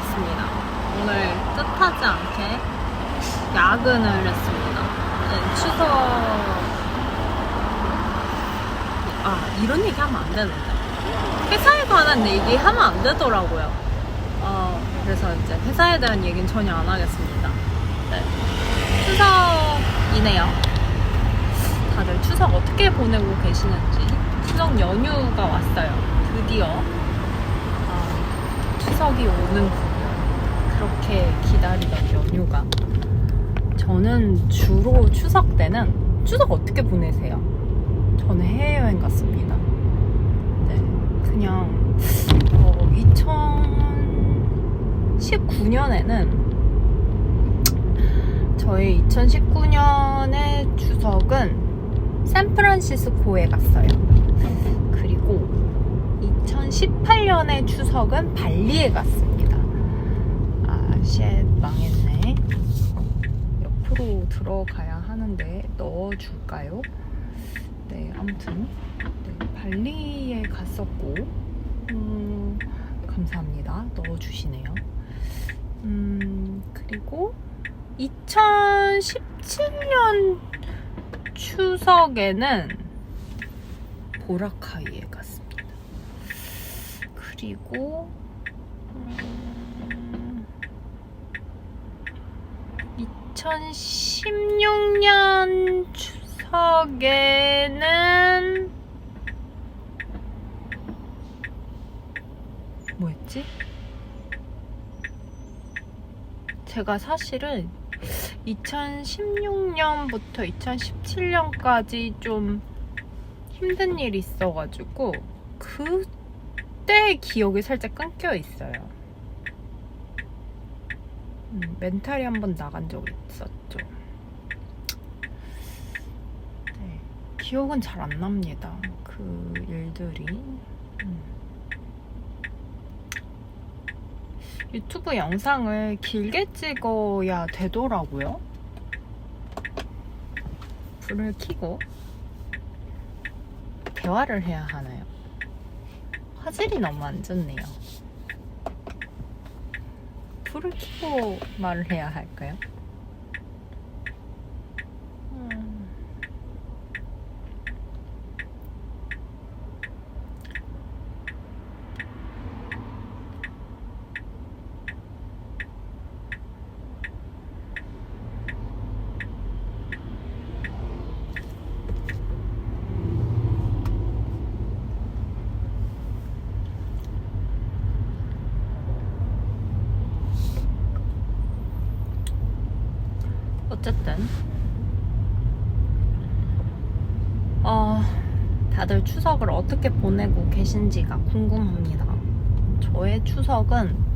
있습니다. 오늘 뜻하지 않게 야근을 했습니다. 네, 추석 아 이런 얘기 하면 안 되는데 회사에 관한 얘기 하면 안 되더라고요. 어 그래서 이제 회사에 대한 얘기는 전혀 안 하겠습니다. 네. 추석이네요. 다들 추석 어떻게 보내고 계시는지 추석 연휴가 왔어요. 드디어 아, 추석이 오는군. 기다리던 연휴가 저는 주로 추석 때는 추석 어떻게 보내세요? 저는 해외여행 갔습니다. 네, 그냥 어, 2019년에는 저희 2019년의 추석은 샌프란시스코에 갔어요. 그리고 2018년의 추석은 발리에 갔습니다. 아, 쉣, 망했네. 옆으로 들어가야 하는데 넣어줄까요? 네, 아무튼 네, 발리에 갔었고 음, 감사합니다. 넣어주시네요. 음, 그리고 2017년 추석에는 보라카이에 갔습니다. 그리고 음, 2016년 추석에는 뭐였지? 제가 사실은 2016년부터 2017년까지 좀 힘든 일이 있어가지고 그때 기억이 살짝 끊겨 있어요. 음, 멘탈이 한 번 나간 적 있었죠. 네, 기억은 잘 안 납니다. 그 일들이. 음. 유튜브 영상을 길게 찍어야 되더라고요. 불을 켜고 대화를 해야 하나요? 화질이 너무 안 좋네요. 불을 켜고 말을 해야 할까요? 어쨌든 어, 다들 추석을 어떻게 보내고 계신지가 궁금합니다. 저의 추석은